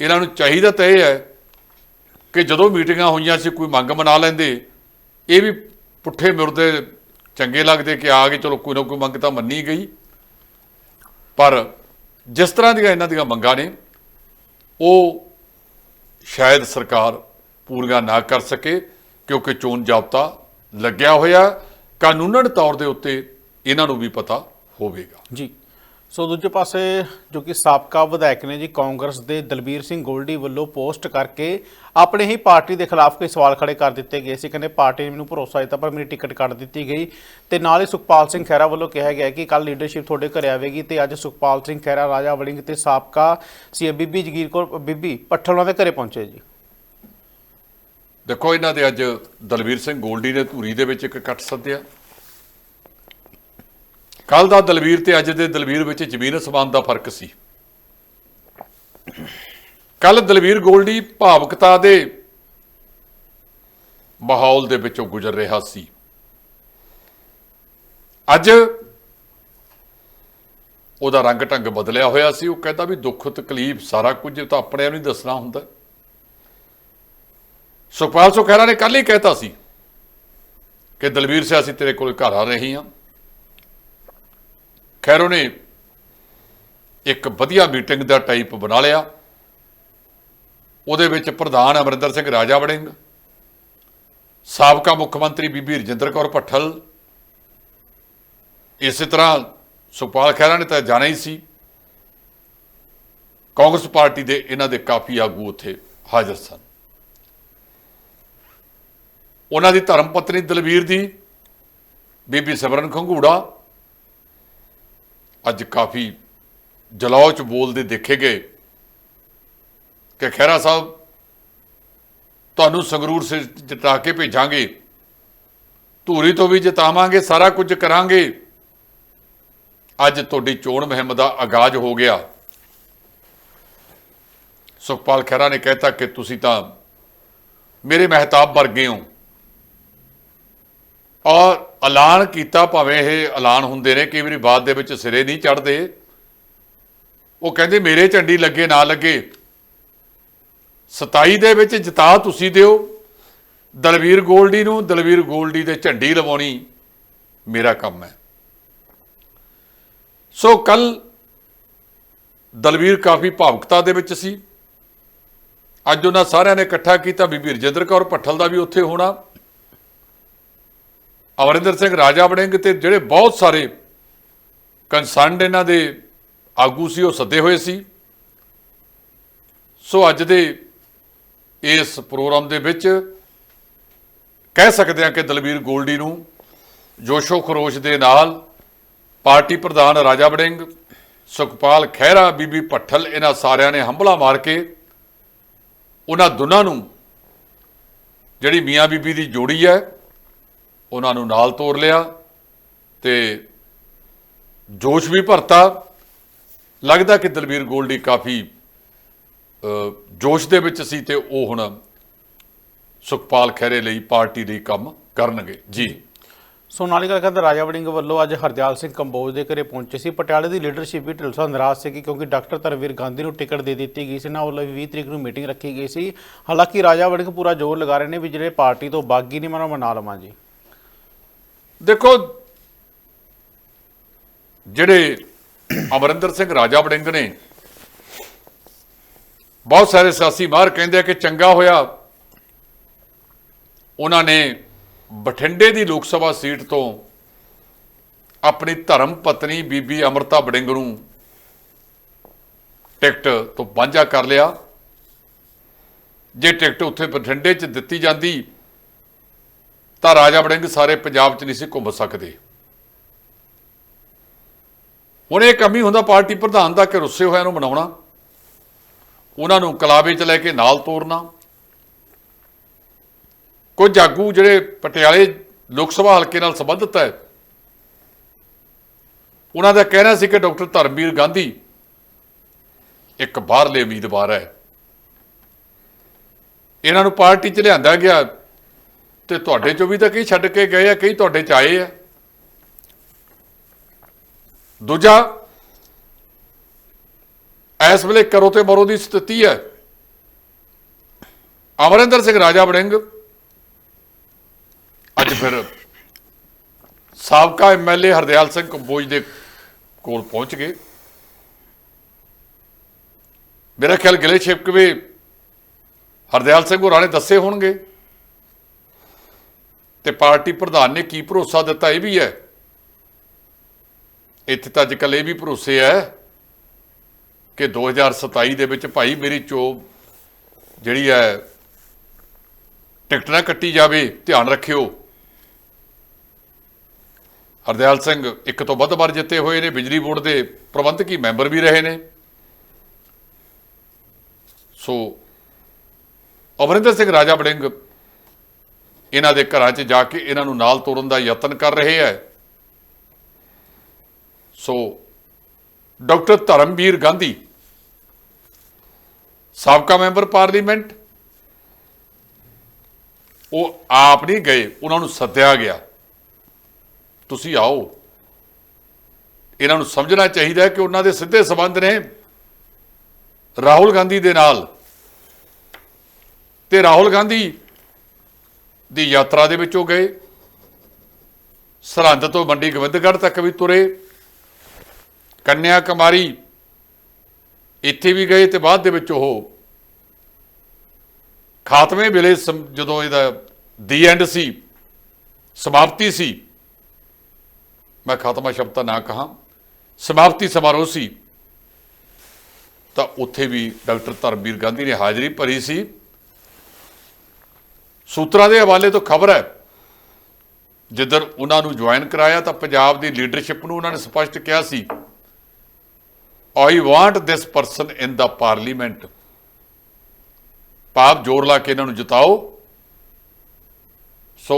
ਇਹਨਾਂ ਨੂੰ ਚਾਹੀਦਾ ਤਾਂ ਇਹ ਹੈ ਕਿ ਜਦੋਂ ਮੀਟਿੰਗਾਂ ਹੋਈਆਂ ਸੀ, ਕੋਈ ਮੰਗ ਮਨਾ ਲੈਂਦੇ, ਇਹ ਵੀ ਪੁੱਠੇ ਮੁਰਦੇ ਚੰਗੇ ਲੱਗਦੇ ਕਿ ਆ ਗਏ ਚਲੋ ਕੋਈ ਨਾ ਕੋਈ ਮੰਗ ਤਾਂ ਮੰਨੀ ਗਈ। ਪਰ ਜਿਸ ਤਰ੍ਹਾਂ ਦੀਆਂ ਇਹਨਾਂ ਦੀਆਂ ਮੰਗਾਂ ਨੇ, ਉਹ ਸ਼ਾਇਦ ਸਰਕਾਰ ਪੂਰੀਆਂ ਨਾ ਕਰ ਸਕੇ, ਕਿਉਂਕਿ ਚੋਣ ਜਾਬਤਾ ਲੱਗਿਆ ਹੋਇਆ। ਕਾਨੂੰਨਨ ਤੌਰ ਦੇ ਉੱਤੇ ਇਹਨਾਂ ਨੂੰ ਵੀ ਪਤਾ ਹੋਵੇਗਾ। ਜੀ। ਸੋ ਦੂਜੇ ਪਾਸੇ ਜੋ ਕਿ ਸਾਬਕਾ ਵਿਧਾਇਕ ਨੇ ਜੀ, ਕਾਂਗਰਸ ਦੇ ਦਲਬੀਰ ਸਿੰਘ ਗੋਲਡੀ ਵੱਲੋਂ ਪੋਸਟ ਕਰਕੇ ਆਪਣੇ ਹੀ ਪਾਰਟੀ ਦੇ ਖਿਲਾਫ ਕੋਈ ਸਵਾਲ ਖੜੇ ਕਰ ਦਿੱਤੇ ਗਏ ਸੀ। ਕਹਿੰਦੇ ਪਾਰਟੀ ਨੇ ਮੈਨੂੰ ਭਰੋਸਾ ਦਿੱਤਾ, ਪਰ ਮੇਰੀ ਟਿਕਟ ਕੱਟ ਦਿੱਤੀ ਗਈ। ਤੇ ਨਾਲ ਹੀ ਸੁਖਪਾਲ ਸਿੰਘ ਖਹਿਰਾ ਵੱਲੋਂ ਕਿਹਾ ਗਿਆ ਕਿ ਕੱਲ ਲੀਡਰਸ਼ਿਪ ਤੁਹਾਡੇ ਘਰੇ ਆਵੇਗੀ ਤੇ ਅੱਜ ਸੁਖਪਾਲ ਸਿੰਘ ਖਹਿਰਾ, ਰਾਜਾ ਵੜਿੰਗ ਤੇ ਸਾਬਕਾ ਸੀ ਬੀਬੀ ਜਗੀਰ ਕੌਰ, ਬੀਬੀ ਪੱਠਲ ਉਹਨਾਂ ਦੇ ਘਰੇ ਪਹੁੰਚੇ ਜੀ। ਦੇਖੋ, ਇਹਨਾਂ ਦੇ ਅੱਜ ਦਲਬੀਰ ਸਿੰਘ ਗੋਲਡੀ ਨੇ ਧੂਰੀ ਦੇ ਵਿੱਚ ਇੱਕ ਇਕੱਠ ਸੱਦਿਆ। ਕੱਲ ਦਾ ਦਲਵੀਰ ਤੇ ਅੱਜ ਦੇ ਦਲਵੀਰ ਵਿੱਚ ਜ਼ਮੀਨ ਅਸਮਾਨ ਦਾ ਫ਼ਰਕ ਸੀ। ਕੱਲ ਦਲਵੀਰ ਗੋਲਡੀ ਭਾਵਕਤਾ ਦੇ ਮਾਹੌਲ ਦੇ ਵਿੱਚੋਂ ਗੁਜ਼ਰ ਰਿਹਾ ਸੀ। ਅੱਜ ਉਹਦਾ ਰੰਗ ਢੰਗ ਬਦਲਿਆ ਹੋਇਆ ਸੀ। ਉਹ ਕਹਿੰਦਾ ਵੀ ਦੁੱਖ ਤਕਲੀਫ ਸਾਰਾ ਕੁਝ ਤਾਂ ਆਪਣੇ ਨੂੰ ਹੀ ਦੱਸਣਾ ਹੁੰਦਾ। ਸੁਖਪਾਲ ਸੁਖੈਰਾ ਨੇ ਕੱਲ ਹੀ ਕਹਿਤਾ ਸੀ ਕਿ ਦਲਵੀਰ ਸੇ ਅਸੀਂ ਤੇਰੇ ਕੋਲ ਘਰ ਆ ਰਹੇ ਹਾਂ। ਖੈਰੋ ਨੇ ਇੱਕ ਵਧੀਆ ਮੀਟਿੰਗ ਦਾ ਟਾਈਪ ਬਣਾ ਲਿਆ। ਉਹਦੇ ਵਿੱਚ ਪ੍ਰਧਾਨ ਅਮਰਿੰਦਰ ਸਿੰਘ ਰਾਜਾ ਵੜਿੰਗ, ਸਾਬਕਾ ਮੁੱਖ ਮੰਤਰੀ ਬੀਬੀ ਰਜਿੰਦਰ ਕੌਰ ਭੱਠਲ, ਇਸੇ ਤਰ੍ਹਾਂ ਸੁਖਪਾਲ ਖਹਿਰਾ ਨੇ ਤਾਂ ਜਾਣਾ ਹੀ ਸੀ। ਕਾਂਗਰਸ ਪਾਰਟੀ ਦੇ ਇਹਨਾਂ ਦੇ ਕਾਫੀ ਆਗੂ ਉੱਥੇ ਹਾਜ਼ਰ ਸਨ। ਉਹਨਾਂ ਦੀ ਧਰਮ ਪਤਨੀ ਦਲਵੀਰ ਦੀ, ਬੀਬੀ ਸਿਮਰਨ ਖੰਗੂੜਾ ਅੱਜ ਕਾਫੀ ਜਲਾਉ ਚ ਬੋਲਦੇ ਦੇਖੇ ਗਏ ਕਿ ਖਹਿਰਾ ਸਾਹਿਬ, ਤੁਹਾਨੂੰ ਸੰਗਰੂਰ ਸੇ ਜਿਤਾ ਕੇ ਭੇਜਾਂਗੇ, ਧੂਰੀ ਤੋਂ ਵੀ ਜਿਤਾਵਾਂਗੇ, ਸਾਰਾ ਕੁਝ ਕਰਾਂਗੇ। ਅੱਜ ਤੁਹਾਡੀ ਚੋਣ ਮੁਹਿੰਮ ਦਾ ਆਗਾਜ਼ ਹੋ ਗਿਆ। ਸੁਖਪਾਲ ਖਹਿਰਾ ਨੇ ਕਹਿਤਾ ਕਿ ਤੁਸੀਂ ਤਾਂ ਮੇਰੇ ਮਹਿਤਾਬ ਵਰਗੇ ਹੋ। ਔਰ ਐਲਾਨ ਕੀਤਾ ਭਾਵੇਂ ਇਹ ਐਲਾਨ ਹੁੰਦੇ ਨੇ, ਕਈ ਵਾਰੀ ਬਾਅਦ ਦੇ ਵਿੱਚ ਸਿਰੇ ਨਹੀਂ ਚੜਦੇ ਉਹ ਕਹਿੰਦੇ, ਮੇਰੇ ਝੰਡੀ ਲੱਗੇ, ਨਾ ਲੱਗੇ। 27 ਦੇ ਵਿੱਚ ਜਿਤਾ ਤੁਸੀਂ ਦਿਓ। ਦਲਵੀਰ ਗੋਲਡੀ ਨੂੰ, ਦਲਵੀਰ ਗੋਲਡੀ ਦੇ ਝੰਡੀ ਲਵਾਉਣੀ ਮੇਰਾ ਕੰਮ ਹੈ। ਸੋ ਕੱਲ ਦਲਵੀਰ ਕਾਫੀ ਭਾਵੁਕਤਾ ਦੇ ਵਿੱਚ ਸੀ। ਅੱਜ ਉਹਨਾਂ ਸਾਰਿਆਂ ਨੇ ਇਕੱਠਾ ਕੀਤਾ। ਬੀਬੀ ਰਜਿੰਦਰ ਕੌਰ ਭੱਠਲ ਦਾ ਵੀ ਉੱਥੇ ਹੋਣਾ। ਅਮਰਿੰਦਰ ਸਿੰਘ ਰਾਜਾ ਵੜਿੰਗ ਤੇ ਜਿਹੜੇ ਬਹੁਤ ਸਾਰੇ ਕੰਸਰਨਡ ਇਹਨਾਂ ਦੇ ਆਗੂ ਸੀ, ਉਹ ਸੱਦੇ ਹੋਏ ਸੀ। ਸੋ ਅੱਜ ਦੇ ਇਸ ਪ੍ਰੋਗਰਾਮ ਦੇ ਵਿੱਚ ਕਹਿ ਸਕਦੇ ਹਾਂ ਕਿ ਦਲਬੀਰ ਗੋਲਡੀ ਨੂੰ ਜੋਸ਼ੋ ਖਰੋਸ਼ ਦੇ ਨਾਲ ਪਾਰਟੀ ਪ੍ਰਧਾਨ ਰਾਜਾ ਵੜਿੰਗ, ਸੁਖਪਾਲ ਖਹਿਰਾ, ਬੀਬੀ ਭੱਠਲ ਇਹਨਾਂ ਸਾਰਿਆਂ ਨੇ ਹੰਬਲਾ ਮਾਰ ਕੇ ਉਹਨਾਂ ਦੋਨਾਂ ਨੂੰ ਜਿਹੜੀ ਮੀਆਂ ਬੀਬੀ ਦੀ ਜੋੜੀ ਹੈ ਉਹਨਾਂ ਨੂੰ ਨਾਲ ਤੋਰ ਲਿਆ ਤੇ ਜੋਸ਼ ਵੀ ਭਰਤਾ। ਲੱਗਦਾ ਕਿ ਦਲਬੀਰ ਗੋਲਡੀ ਕਾਫੀ ਜੋਸ਼ ਦੇ ਵਿੱਚ ਸੀ ਤੇ ਉਹ ਹੁਣ ਸੁਖਪਾਲ ਖਹਿਰੇ ਲਈ ਪਾਰਟੀ ਲਈ ਕੰਮ ਕਰਨਗੇ। ਜੀ। ਸੋ ਨਾਲ ਗੱਲ ਕਰਦੇ, ਰਾਜਾ ਵੜਿੰਗ ਵੱਲੋਂ ਅੱਜ ਹਰਦਿਆਲ ਸਿੰਘ ਕੰਬੋਜ ਦੇ ਘਰੇ ਪਹੁੰਚੇ ਸੀ। ਪਟਿਆਲੇ ਦੀ ਲੀਡਰਸ਼ਿਪ ਵੀ ਢਿਲਸਾ ਨਿਰਾਸ਼ ਸੀ ਕਿਉਂਕਿ ਡਾਕਟਰ ਧਰਮਵੀਰ ਗਾਂਧੀ ਨੂੰ ਟਿਕਟ ਦੇ ਦਿੱਤੀ ਗਈ ਸੀ। ਨਾ ਉਹ ਵੀ 20 ਤਰੀਕ ਨੂੰ ਮੀਟਿੰਗ ਰੱਖੀ ਗਈ ਸੀ। ਹਾਲਾਂਕਿ ਰਾਜਾ ਵੜਿੰਗ ਪੂਰਾ ਜ਼ੋਰ ਲਗਾ ਰਹੇ ਨੇ ਵੀ ਜਿਹੜੇ ਪਾਰਟੀ ਤੋਂ ਬਾਗੀ ਨਹੀਂ, ਮੈਂ ਮਨਾ ਲਵਾਂ ਜੀ। ਦੇਖੋ, ਜਿਹੜੇ ਅਮਰਿੰਦਰ ਸਿੰਘ ਰਾਜਾ ਵੜਿੰਗ ਨੇ, ਬਹੁਤ ਸਾਰੇ ਸਿਆਸੀ ਮਾਹਰ ਕਹਿੰਦੇ ਆ ਕਿ ਚੰਗਾ ਹੋਇਆ। ਉਹਨਾਂ ਨੇ ਬਠਿੰਡੇ ਦੀ ਲੋਕ ਸਭਾ ਸੀਟ ਤੋਂ ਆਪਣੀ ਧਰਮ ਪਤਨੀ ਬੀਬੀ ਅਮਰਤਾ ਵੜਿੰਗ ਨੂੰ ਟਿਕਟ ਤੋਂ ਵਾਂਝਾ ਕਰ ਲਿਆ। ਜੇ ਟਿਕਟ ਉੱਥੇ ਬਠਿੰਡੇ 'ਚ ਦਿੱਤੀ ਜਾਂਦੀ ਤਾਂ ਰਾਜਾ ਵੜਿੰਗ ਸਾਰੇ ਪੰਜਾਬ 'ਚ ਨਹੀਂ ਸੀ ਘੁੰਮ ਸਕਦੇ। ਹੁਣ ਇਹ ਕਮੀ ਹੁੰਦਾ ਪਾਰਟੀ ਪ੍ਰਧਾਨ ਦਾ ਕਿ ਰੁੱਸੇ ਹੋਇਆਂ ਨੂੰ ਮਨਾਉਣਾ, ਉਹਨਾਂ ਨੂੰ ਕਲਾਵੇ 'ਚ ਲੈ ਕੇ ਨਾਲ ਤੋਰਨਾ। ਕੁਝ ਆਗੂ ਜਿਹੜੇ ਪਟਿਆਲੇ ਲੋਕ ਸਭਾ ਹਲਕੇ ਨਾਲ ਸੰਬੰਧਿਤ ਹੈ, ਉਹਨਾਂ ਦਾ ਕਹਿਣਾ ਸੀ ਕਿ ਡਾਕਟਰ ਧਰਮਵੀਰ ਗਾਂਧੀ ਇੱਕ ਬਾਹਰਲੇ ਉਮੀਦਵਾਰ ਹੈ। ਇਹਨਾਂ ਨੂੰ ਪਾਰਟੀ 'ਚ ਲਿਆਂਦਾ ਗਿਆ ਤੇ ਤੁਹਾਡੇ ਚੋਂ ਵੀ ਤਾਂ ਕਈ ਛੱਡ ਕੇ ਗਏ ਆ, ਕਈ ਤੁਹਾਡੇ ਚ ਆਏ ਆ। ਦੂਜਾ, ਇਸ ਵੇਲੇ ਕਰੋ ਤੇ ਮਰੋ ਦੀ ਸਥਿਤੀ ਹੈ। ਅਮਰਿੰਦਰ ਸਿੰਘ ਰਾਜਾ ਵੜਿੰਗ, ਅੱਜ ਫਿਰ ਸਾਬਕਾ ਐਮਐਲਏ ਹਰਦਿਆਲ ਸਿੰਘ ਕੰਬੋਜ ਦੇ ਕੋਲ ਪਹੁੰਚ ਗਏ। ਮੇਰਾ ਖਿਆਲ ਗਿਲੇ ਛਿਪਕਵੇ ਹਰਦਿਆਲ ਸਿੰਘ ਹੋਰਾਂ ਨੇ ਦੱਸੇ ਹੋਣਗੇ। ਪਾਰਟੀ ਪ੍ਰਧਾਨ ਨੇ ਕੀ ਭਰੋਸਾ ਦਿੱਤਾ ਇਹ ਵੀ ਹੈ? ਇੱਥੇ ਤਾਂ ਅੱਜ ਕੱਲ ਇਹ ਵੀ ਭਰੋਸੇ ਹੈ ਕਿ 2027 ਦੇ ਵਿੱਚ ਭਾਈ ਮੇਰੀ ਚੋ ਜਿਹੜੀ ਹੈ, ਟਿਕਟ ਨਾ ਕੱਟੀ ਜਾਵੇ, ਧਿਆਨ ਰੱਖਿਓ। ਹਰਦਿਆਲ ਸਿੰਘ ਇੱਕ ਤੋਂ ਵੱਧ ਵਾਰ ਜਿੱਤੇ ਹੋਏ ਨੇ, ਬਿਜਲੀ ਬੋਰਡ ਦੇ ਪ੍ਰਬੰਧਕੀ ਮੈਂਬਰ ਵੀ ਰਹੇ ਨੇ। ਸੋ ਅਮਰਿੰਦਰ ਸਿੰਘ ਰਾਜਾ ਬੜਿੰਗ ਇਹਨਾਂ ਦੇ ਘਰਾਂ 'ਚ ਜਾ ਕੇ ਇਹਨਾਂ ਨੂੰ ਨਾਲ ਤੋਰਨ ਦਾ ਯਤਨ ਕਰ ਰਹੇ ਹੈ। ਸੋ, ਡਾਕਟਰ ਧਰਮਵੀਰ ਗਾਂਧੀ, ਸਾਬਕਾ ਮੈਂਬਰ ਪਾਰਲੀਮੈਂਟ, ਉਹ ਆਪ ਨਹੀਂ ਗਏ, ਉਹਨਾਂ ਨੂੰ ਸੱਦਿਆ ਗਿਆ। ਤੁਸੀਂ ਆਓ। ਇਹਨਾਂ ਨੂੰ ਸਮਝਣਾ ਚਾਹੀਦਾ ਕਿ ਉਹਨਾਂ ਦੇ ਸਿੱਧੇ ਸੰਬੰਧ ਨੇ ਰਾਹੁਲ ਗਾਂਧੀ ਦੇ ਨਾਲ। ਤੇ ਰਾਹੁਲ ਗਾਂਧੀ ਦੀ ਯਾਤਰਾ ਦੇ ਵਿੱਚ ਉਹ ਗਏ। ਸਰਹੰਦ ਤੋਂ ਮੰਡੀ ਗੋਬਿੰਦਗੜ੍ਹ ਤੱਕ ਵੀ ਤੁਰੇ। ਕੰਨਿਆ ਕੁਮਾਰੀ ਇੱਥੇ ਵੀ ਗਏ ਤੇ ਬਾਅਦ ਦੇ ਵਿੱਚ ਉਹ ਖਾਤਮੇ ਵੇਲੇ ਸਮ- ਜਦੋਂ ਇਹਦਾ ਦੀ ਐਂਡ ਸੀ, ਸਮਾਪਤੀ ਸੀ। ਮੈਂ ਖਾਤਮਾ ਸ਼ਬਦ ਤਾਂ ਨਾ ਕਹਾ। ਸਮਾਪਤੀ ਸਮਾਰੋਹ ਸੀ। ਤਾਂ ਉੱਥੇ ਵੀ ਡਾਕਟਰ ਧਰਮਵੀਰ ਗਾਂਧੀ ਨੇ ਹਾਜ਼ਰੀ ਭਰੀ ਸੀ। ਸੂਤਰਾਂ ਦੇ ਹਵਾਲੇ ਤੋਂ ਖਬਰ ਹੈ। ਜਿੱਧਰ ਉਹਨਾਂ ਨੂੰ ਜੁਆਇਨ ਕਰਾਇਆ ਤਾਂ ਪੰਜਾਬ ਦੀ ਲੀਡਰਸ਼ਿਪ ਨੂੰ ਉਹਨਾਂ ਨੇ ਸਪਸ਼ਟ ਕਿਹਾ ਸੀ I want this person in the parliament ਪਾਪ ਜ਼ੋਰ ਲਾ ਕੇ ਇਹਨਾਂ ਨੂੰ ਜਿਤਾਓ। ਸੋ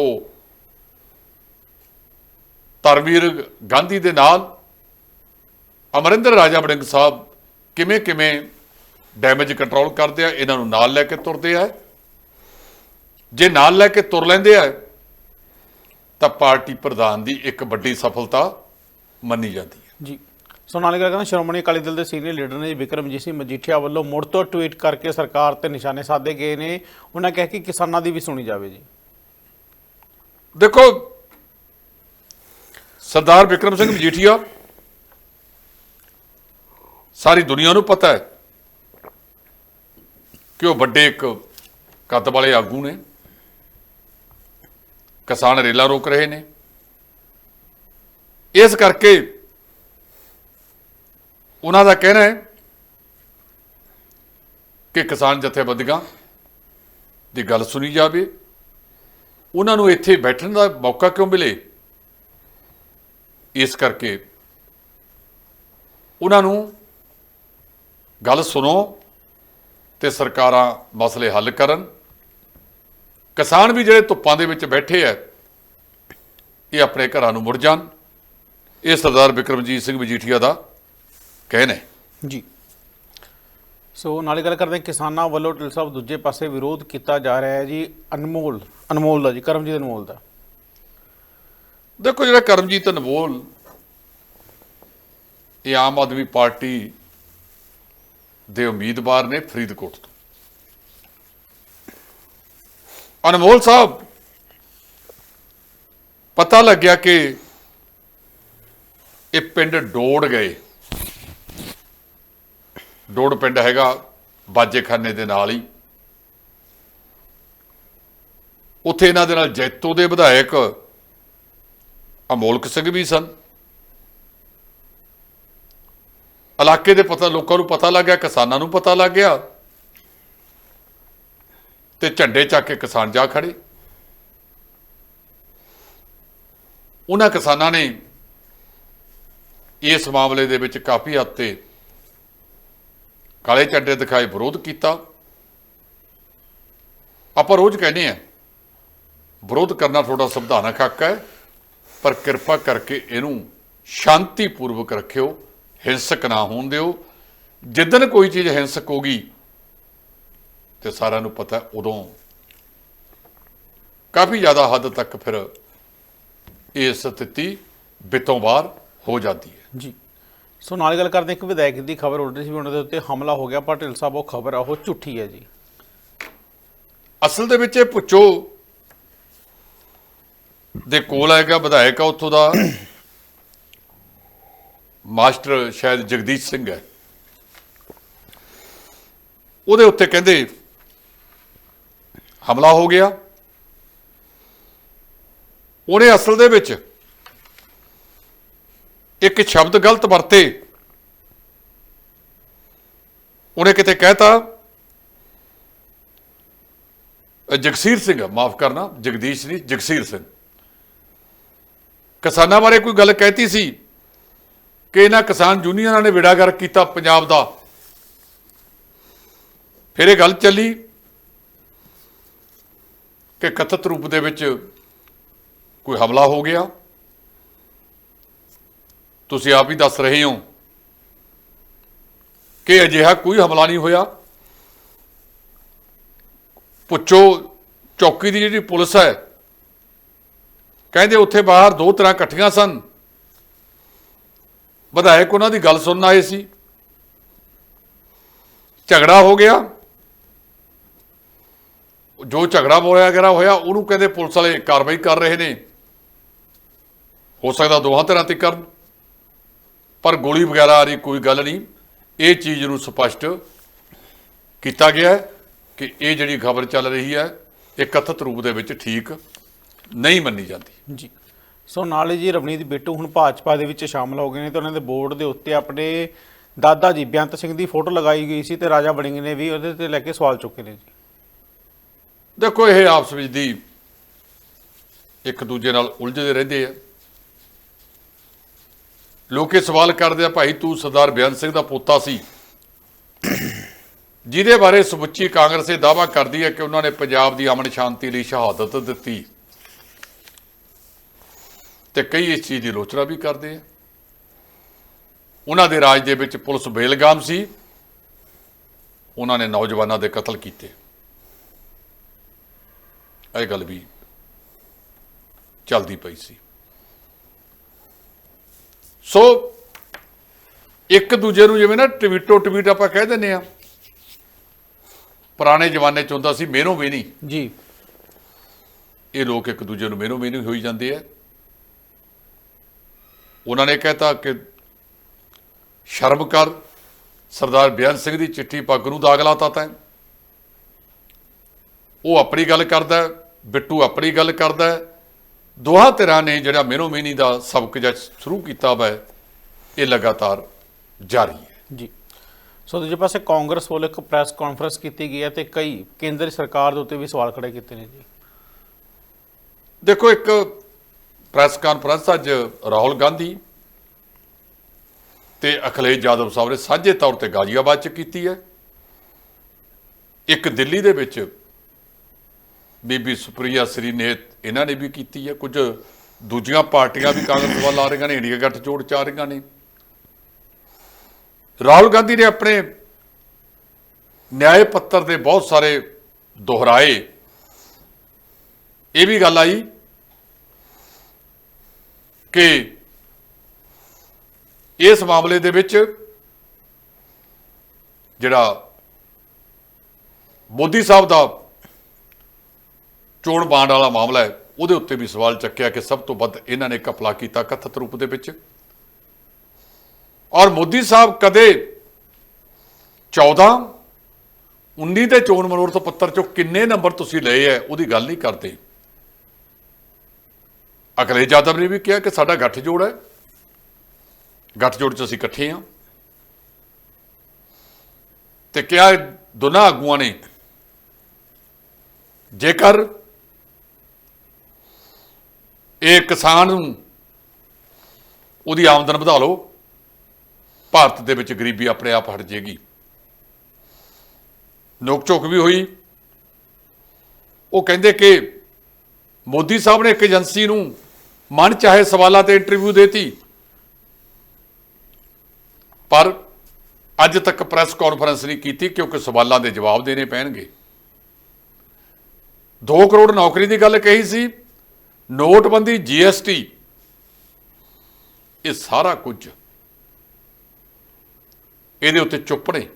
ਧਰਮਵੀਰ ਗਾਂਧੀ ਦੇ ਨਾਲ ਅਮਰਿੰਦਰ ਰਾਜਾ ਵੜਿੰਗ ਸਾਹਿਬ ਕਿਵੇਂ ਕਿਵੇਂ ਡੈਮੇਜ ਕੰਟਰੋਲ ਕਰਦੇ ਆ, ਇਹਨਾਂ ਨੂੰ ਨਾਲ ਲੈ ਕੇ ਤੁਰਦੇ ਆ। ਜੇ ਨਾਲ ਲੈ ਕੇ ਤੁਰ ਲੈਂਦੇ ਆ ਤਾਂ ਪਾਰਟੀ ਪ੍ਰਧਾਨ ਦੀ ਇੱਕ ਵੱਡੀ ਸਫਲਤਾ ਮੰਨੀ ਜਾਂਦੀ ਹੈ। ਜੀ। ਸੋ ਨਾਲ ਕਰਾਂ ਸ਼੍ਰੋਮਣੀ ਅਕਾਲੀ ਦਲ ਦੇ ਸੀਨੀਅਰ ਲੀਡਰ ਨੇ ਜੀ ਵਿਕਰਮਜੀਤ ਸਿੰਘ ਮਜੀਠੀਆ ਵੱਲੋਂ ਮੁੜ ਤੋਂ ਟਵੀਟ ਕਰਕੇ ਸਰਕਾਰ ਤੇ ਨਿਸ਼ਾਨੇ ਸਾਧੇ ਗਏ ਨੇ। ਉਹਨਾਂ ਕਹਿ ਕਿ ਕਿਸਾਨਾਂ ਦੀ ਵੀ ਸੁਣੀ ਜਾਵੇ ਜੀ। ਦੇਖੋ ਸਰਦਾਰ ਵਿਕਰਮ ਸਿੰਘ ਮਜੀਠੀਆ ਸਾਰੀ ਦੁਨੀਆ ਨੂੰ ਪਤਾ ਹੈ ਕਿ ਉਹ ਵੱਡੇ ਇੱਕ ਕੱਦ ਵਾਲੇ ਆਗੂ ਨੇ। ਕਿਸਾਨ ਰੇਲਾ ਰੋਕ ਰਹੇ ਨੇ। ਇਸ ਕਰਕੇ ਉਹਨਾਂ ਦਾ ਕਹਿਣਾ ਹੈ ਕਿ ਕਿਸਾਨ ਜਥੇਬੰਦੀਆਂ ਦੀ ਗੱਲ ਸੁਣੀ ਜਾਵੇ। ਉਹਨਾਂ ਨੂੰ ਇੱਥੇ ਬੈਠਣ ਦਾ ਮੌਕਾ ਕਿਉਂ ਮਿਲੇ? ਇਸ ਕਰਕੇ ਉਹਨਾਂ ਨੂੰ ਗੱਲ ਸੁਣੋ ਤੇ ਸਰਕਾਰਾਂ ਮਸਲੇ ਹੱਲ ਕਰਨ। ਕਿਸਾਨ ਵੀ ਜਿਹੜੇ ਧੁੱਪਾਂ ਦੇ ਵਿੱਚ ਬੈਠੇ ਐ ਇਹ ਆਪਣੇ ਘਰਾਂ ਨੂੰ ਮੁੜ ਜਾਣ। ਇਹ ਸਰਦਾਰ ਬਿਕਰਮਜੀਤ ਸਿੰਘ ਮਜੀਠੀਆ ਦਾ ਕਹਿਣਾ ਹੈ ਜੀ। ਸੋ ਨਾਲੇ ਗੱਲ ਕਰਦੇ ਹਾਂ ਕਿਸਾਨਾਂ ਵੱਲੋਂ ਢਿੱਲ ਸਾਹਿਬ ਦੂਜੇ ਪਾਸੇ ਵਿਰੋਧ ਕੀਤਾ ਜਾ ਰਿਹਾ ਹੈ ਜੀ ਅਨਮੋਲ ਅਨਮੋਲ ਦਾ ਜੀ ਕਰਮਜੀਤ ਅਨਮੋਲ ਦਾ। ਦੇਖੋ ਜਿਹੜਾ ਕਰਮਜੀਤ ਅਨਮੋਲ ਇਹ ਆਮ ਆਦਮੀ ਪਾਰਟੀ ਦੇ ਉਮੀਦਵਾਰ ਨੇ ਫਰੀਦਕੋਟ ਤੋਂ। ਅਨਮੋਲ ਸਾਹਿਬ, ਪਤਾ ਲੱਗਿਆ ਕਿ ਇਹ ਪਿੰਡ ਡੋੜ ਗਏ। ਡੋੜ ਪਿੰਡ ਹੈਗਾ ਬਾਜੇਖਾਨੇ ਦੇ ਨਾਲ ਹੀ। ਉੱਥੇ ਇਹਨਾਂ ਦੇ ਨਾਲ ਜੈਤੋ ਦੇ ਵਿਧਾਇਕ ਅਮੋਲਕ ਸਿੰਘ ਵੀ ਸਨ। ਇਲਾਕੇ ਦੇ ਪਤਾ ਲੋਕਾਂ ਨੂੰ ਪਤਾ ਲੱਗ ਗਿਆ, ਕਿਸਾਨਾਂ ਨੂੰ ਪਤਾ ਲੱਗ ਗਿਆ। ਤੇ ਝੰਡੇ ਚੱਕ ਕੇ ਕਿਸਾਨ ਜਾ ਖੜੇ। ਉਹਨਾਂ ਕਿਸਾਨਾਂ ਨੇ ਇਸ ਮਾਮਲੇ ਦੇ ਵਿੱਚ ਕਾਫੀ ਹੱਦ ਤੇ ਕਾਲੇ ਝੰਡੇ ਦਿਖਾਏ, ਵਿਰੋਧ ਕੀਤਾ। ਆਪਾਂ ਰੋਜ਼ ਕਹਿੰਦੇ ਆ ਵਿਰੋਧ ਕਰਨਾ ਤੁਹਾਡਾ ਸੰਵਿਧਾਨਕ ਹੱਕ ਹੈ, ਪਰ ਕਿਰਪਾ ਕਰਕੇ ਇਹਨੂੰ ਸ਼ਾਂਤੀਪੂਰਵਕ ਰੱਖਿਓ, ਹਿੰਸਕ ਨਾ ਹੋਣ ਦਿਓ। ਜਿੱਦਨ ਕੋਈ ਚੀਜ਼ ਹਿੰਸਕ ਹੋਗੀ ਤੇ ਸਾਰਿਆਂ ਨੂੰ ਪਤਾ ਉਦੋਂ ਕਾਫੀ ਜ਼ਿਆਦਾ ਹੱਦ ਤੱਕ ਫਿਰ ਇਹ ਸਥਿਤੀ ਬਿਤੋਂ ਬਾਹਰ ਹੋ ਜਾਂਦੀ ਹੈ। ਜੀ। ਸੋ ਨਾਲ ਗੱਲ ਕਰਦੇ ਇੱਕ ਵਿਧਾਇਕ ਦੀ ਖਬਰ ਉੱਡ ਰਹੀ ਸੀ ਵੀ ਉਹਨਾਂ ਦੇ ਉੱਤੇ ਹਮਲਾ ਹੋ ਗਿਆ ਪਰ ਢਿੱਲ ਸਾਹਿਬ ਉਹ ਖਬਰ ਆ ਉਹ ਝੂਠੀ ਹੈ ਜੀ। ਅਸਲ ਦੇ ਵਿੱਚ ਇਹ ਪੁੱਛੋ ਦੇ ਕੋਲ ਆਏਗਾ ਵਿਧਾਇਕ ਆ ਉੱਥੋਂ ਦਾ ਮਾਸਟਰ ਸ਼ਾਇਦ ਜਗਦੀਸ਼ ਸਿੰਘ ਹੈ। ਉਹਦੇ ਉੱਤੇ ਕਹਿੰਦੇ ਹਮਲਾ ਹੋ ਗਿਆ। ਉਹਨੇ ਅਸਲ ਦੇ ਵਿੱਚ ਇੱਕ ਸ਼ਬਦ ਗਲਤ ਵਰਤੇ। ਉਹਨੇ ਕਿਤੇ ਕਹਿਤਾ ਅ, ਜਗਸੀਰ ਸਿੰਘ ਮਾਫ ਕਰਨਾ ਜਗਦੀਸ਼ ਨਹੀਂ ਜਗਸੀਰ ਸਿੰਘ। ਕਿਸਾਨਾਂ ਬਾਰੇ ਕੋਈ ਗੱਲ ਕਹਿਤੀ ਸੀ ਕਿ ਇਹਨਾਂ ਕਿਸਾਨ ਯੂਨੀਅਨਾਂ ਨੇ ਵਿੜਾਗਰ ਕੀਤਾ ਪੰਜਾਬ ਦਾ। ਫਿਰ ਇਹ ਗੱਲ ਚੱਲੀ। ਕਿ ਕਥਿਤ ਰੂਪ ਦੇ ਵਿੱਚ ਕੋਈ ਹਮਲਾ ਹੋ ਗਿਆ? ਤੁਸੀਂ ਆਪ ਹੀ ਦੱਸ ਰਹੇ ਹੋ ਕਿ ਅਜਿਹਾ ਕੋਈ ਹਮਲਾ ਨਹੀਂ ਹੋਇਆ। ਪੁੱਛੋ, ਚੌਕੀ ਦੀ ਜਿਹੜੀ ਪੁਲਿਸ ਹੈ, ਕਹਿੰਦੇ ਉੱਥੇ ਬਾਹਰ ਦੋ ਤਰ੍ਹਾਂ ਇਕੱਠੀਆਂ ਸਨ। ਵਿਧਾਇਕ ਉਹਨਾਂ ਦੀ ਗੱਲ ਸੁਣਨ ਆਏ ਸੀ। ਝਗੜਾ ਹੋ ਗਿਆ। ਜੋ ਝਗੜਾ ਹੋਇਆ ਗਿਆ ਹੋਇਆ, ਉਹਨੂੰ ਕਹਿੰਦੇ ਪੁਲਿਸ ਵਾਲੇ ਕਾਰਵਾਈ ਕਰ ਰਹੇ ਨੇ। ਹੋ ਸਕਦਾ ਦੋਹਾਂ ਤਰ੍ਹਾਂ ਤੇ ਕਰਨ, ਪਰ ਗੋਲੀ ਵਗੈਰਾ ਵਾਲੀ ਕੋਈ ਗੱਲ ਨਹੀਂ। ਇਹ ਚੀਜ਼ ਨੂੰ ਸਪਸ਼ਟ ਕੀਤਾ ਗਿਆ ਹੈ ਕਿ ਇਹ ਜਿਹੜੀ ਖਬਰ ਚੱਲ ਰਹੀ ਹੈ, ਇਹ ਕਥਿਤ ਰੂਪ ਦੇ ਵਿੱਚ ਠੀਕ ਨਹੀਂ ਮੰਨੀ ਜਾਂਦੀ। ਜੀ। ਸੋ ਨਾਲੇ ਜੀ ਰਵਨੀਤ ਬਿੱਟੂ ਹੁਣ ਭਾਜਪਾ ਦੇ ਵਿੱਚ ਸ਼ਾਮਲ ਹੋ ਗਏ ਨੇ ਤੇ ਉਹਨਾਂ ਦੇ ਬੋਰਡ ਦੇ ਉੱਤੇ ਆਪਣੇ ਦਾਦਾ ਜੀ ਬੇਅੰਤ ਸਿੰਘ ਦੀ ਫੋਟੋ ਲਗਾਈ ਗਈ ਸੀ ਤੇ ਰਾਜਾ ਬੜਿੰਗ ਨੇ ਵੀ ਉਹਦੇ ਤੇ ਲੈ ਕੇ ਸਵਾਲ ਚੁੱਕੇ ਨੇ ਜੀ। ਦੇਖੋ ਇਹ ਆਪਸ ਵਿੱਚ ਦੀ ਇੱਕ ਦੂਜੇ ਨਾਲ ਉਲਝਦੇ ਰਹਿੰਦੇ ਆ। ਲੋਕੇ ਸਵਾਲ ਕਰਦੇ ਆ, ਭਾਈ ਤੂੰ ਸਰਦਾਰ ਬੇਅੰਤ ਸਿੰਘ ਦਾ ਪੋਤਾ ਸੀ। ਜਿਹਦੇ ਬਾਰੇ ਸਮੁੱਚੀ ਕਾਂਗਰਸ ਇਹ ਦਾਅਵਾ ਕਰਦੀ ਹੈ ਕਿ ਉਹਨਾਂ ਨੇ ਪੰਜਾਬ ਦੀ ਅਮਨ ਸ਼ਾਂਤੀ ਲਈ ਸ਼ਹਾਦਤ ਦਿੱਤੀ। ਤੇ ਕਈ ਇਸ ਚੀਜ਼ ਦੀ ਆਲੋਚਨਾ ਵੀ ਕਰਦੇ ਆ। ਉਹਨਾਂ ਦੇ ਰਾਜ ਦੇ ਵਿੱਚ ਪੁਲਿਸ ਬੇਲਗਾਮ ਸੀ। ਉਹਨਾਂ ਨੇ ਨੌਜਵਾਨਾਂ ਦੇ ਕਤਲ ਕੀਤੇ। ਇਹ ਗੱਲ ਵੀ ਚੱਲਦੀ ਪਈ ਸੀ। ਸੋ ਇੱਕ ਦੂਜੇ ਨੂੰ ਜਿਵੇਂ ਨਾ ਟਵੀਟੋ ਟਵੀਟ ਆਪਾਂ ਕਹਿ ਦਿੰਦੇ ਆ ਪੁਰਾਣੇ ਜ਼ਮਾਨੇ ਚ ਹੁੰਦਾ ਸੀ ਮੇਰੋ ਮੇਨੀ। ਜੀ। ਇਹ ਲੋਕ ਇੱਕ ਦੂਜੇ ਨੂੰ ਮੇਰੋ ਮੇਨੀ ਹੋਈ ਜਾਂਦੇ ਆ। ਉਹਨਾਂ ਨੇ ਕਹਿਤਾ ਕਿ ਸ਼ਰਮ ਕਰ ਸਰਦਾਰ ਬਿਆਨ ਸਿੰਘ ਦੀ ਚਿੱਠੀ ਪੱਗ ਨੂੰ ਦਾਗ ਲਾਤਾ ਤੈਂ। ਉਹ ਆਪਣੀ ਗੱਲ ਕਰਦਾ ਬਿੱਟੂ ਆਪਣੀ ਗੱਲ ਕਰਦਾ ਹੈ। ਦੋਹਾਂ ਧਿਰਾਂ ਨੇ ਜਿਹੜਾ ਮੇਰੋ ਮੇਨੀ ਦਾ ਸਬਕ ਜਿਹਾ ਸ਼ੁਰੂ ਕੀਤਾ ਵਾ ਇਹ ਲਗਾਤਾਰ ਜਾਰੀ ਹੈ। ਜੀ। ਸੋ ਦੂਜੇ ਪਾਸੇ ਕਾਂਗਰਸ ਵੱਲੋਂ ਇੱਕ ਪ੍ਰੈਸ ਕਾਨਫਰੰਸ ਕੀਤੀ ਗਈ ਹੈ ਤੇ ਕਈ ਕੇਂਦਰ ਸਰਕਾਰ ਦੇ ਉੱਤੇ ਵੀ ਸਵਾਲ ਖੜੇ ਕੀਤੇ ਨੇ ਜੀ। ਦੇਖੋ ਇੱਕ ਪ੍ਰੈਸ ਕਾਨਫਰੰਸ ਅੱਜ ਰਾਹੁਲ ਗਾਂਧੀ ਤੇ ਅਖਿਲੇਸ਼ ਯਾਦਵ ਸਾਹਿਬ ਨੇ ਸਾਂਝੇ ਤੌਰ ਤੇ ਗਾਜ਼ੀਆਬਾਦ ਚ ਕੀਤੀ ਹੈ। ਇੱਕ ਦਿੱਲੀ ਦੇ ਵਿੱਚ ਬੀਬੀ ਸੁਪ੍ਰਿਆ ਸ੍ਰੀਨੇਤ, ਇਹਨਾਂ ਨੇ ਵੀ ਕੀਤੀ ਹੈ। ਕੁਝ ਦੂਜੀਆਂ ਪਾਰਟੀਆਂ ਵੀ ਕਾਂਗਰਸ ਵੱਲ ਆ ਰਹੀਆਂ ਨੇ, ਇੰਡੀਆ ਗੱਠਜੋੜ ਚ ਆ ਰਹੀਆਂ ਨੇ। ਰਾਹੁਲ ਗਾਂਧੀ ਨੇ ਆਪਣੇ ਨਿਆਏ ਪੱਤਰ ਦੇ ਬਹੁਤ ਸਾਰੇ ਦੁਹਰਾਏ। ਇਹ ਵੀ ਗੱਲ ਆਈ ਕਿ ਇਸ ਮਾਮਲੇ ਦੇ ਵਿੱਚ ਜਿਹੜਾ ਮੋਦੀ ਸਾਹਿਬ ਦਾ ਚੋਣ ਬਾਂਡ ਵਾਲਾ ਮਾਮਲਾ ਹੈ, ਉਹਦੇ ਉੱਤੇ ਵੀ ਸਵਾਲ ਚੱਕਿਆ ਕਿ ਸਭ ਤੋਂ ਵੱਧ ਇਹਨਾਂ ਨੇ ਕਪਲਾ ਕੀਤਾ ਕਥਿਤ ਰੂਪ ਦੇ ਵਿੱਚ। ਔਰ ਮੋਦੀ ਸਾਹਿਬ ਕਦੇ 14 19 ਦੇ ਚੋਣ ਮਨੋਰਥ ਪੱਤਰ ਚੋਂ ਕਿੰਨੇ ਨੰਬਰ ਤੁਸੀਂ ਲਏ ਹੈ, ਉਹਦੀ ਗੱਲ ਨਹੀਂ ਕਰਦੇ। ਅਖਿਲੇਸ਼ ਯਾਦਵ ਨੇ ਵੀ ਕਿਹਾ ਕਿ ਸਾਡਾ ਗੱਠਜੋੜ ਹੈ। ਗੱਠਜੋੜ 'ਚ ਅਸੀਂ ਇਕੱਠੇ ਹਾਂ। ਤੇ ਕਿਹਾ ਦੋਨਾਂ ਆਗੂਆਂ ਨੇ, ਜੇਕਰ ਇਹ ਕਿਸਾਨ ਨੂੰ ਉਹਦੀ ਆਮਦਨ ਵਧਾ ਲਓ। ਭਾਰਤ ਦੇ ਵਿੱਚ ਗਰੀਬੀ ਆਪਣੇ ਆਪ ਹਟ ਜਾਏਗੀ। ਨੋਕ ਝੋਕ ਵੀ ਹੋਈ। ਉਹ ਕਹਿੰਦੇ ਕਿ ਮੋਦੀ ਸਾਹਿਬ ਨੇ ਇੱਕ ਏਜੰਸੀ ਨੂੰ ਮਨ ਚਾਹੇ ਸਵਾਲਾਂ ਤੇ ਇੰਟਰਵਿਊ ਦੇਤੀ। ਪਰ ਅੱਜ ਤੱਕ ਪ੍ਰੈਸ ਕਾਨਫਰੰਸ ਨਹੀਂ ਕੀਤੀ ਕਿਉਂਕਿ ਸਵਾਲਾਂ ਦੇ ਜਵਾਬ ਦੇਣੇ ਪੈਣਗੇ। 2 ਕਰੋੜ ਨੌਕਰੀ ਦੀ ਗੱਲ ਕਹੀ ਸੀ। ਨੋਟਬੰਦੀ ਜੀਐਸਟੀ ਇਹ ਸਾਰਾ ਕੁਝ ਇਹਦੇ ਉੱਤੇ ਚੁੱਪ ਨੇ